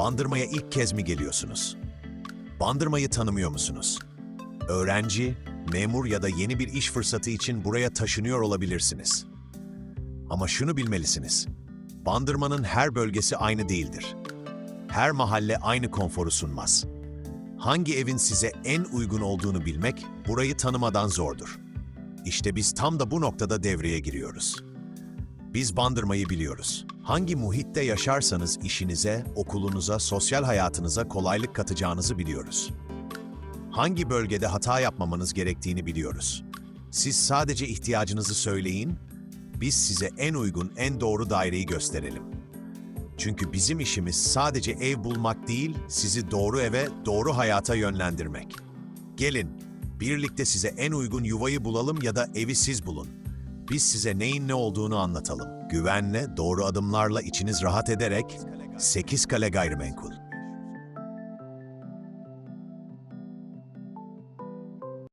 Bandırma'ya ilk kez mi geliyorsunuz? Bandırma'yı tanımıyor musunuz? Öğrenci, memur ya da yeni bir iş fırsatı için buraya taşınıyor olabilirsiniz. Ama şunu bilmelisiniz. Bandırma'nın her bölgesi aynı değildir. Her mahalle aynı konforu sunmaz. Hangi evin size en uygun olduğunu bilmek burayı tanımadan zordur. İşte biz tam da bu noktada devreye giriyoruz. Biz Bandırma'yı biliyoruz. Hangi muhitte yaşarsanız işinize, okulunuza, sosyal hayatınıza kolaylık katacağınızı biliyoruz. Hangi bölgede hata yapmamanız gerektiğini biliyoruz. Siz sadece ihtiyacınızı söyleyin, biz size en uygun, en doğru daireyi gösterelim. Çünkü bizim işimiz sadece ev bulmak değil, sizi doğru eve, doğru hayata yönlendirmek. Gelin, birlikte size en uygun yuvayı bulalım ya da evi siz bulun. Biz size neyin ne olduğunu anlatalım. Güvenle, doğru adımlarla içiniz rahat ederek 8 kale gayrimenkul.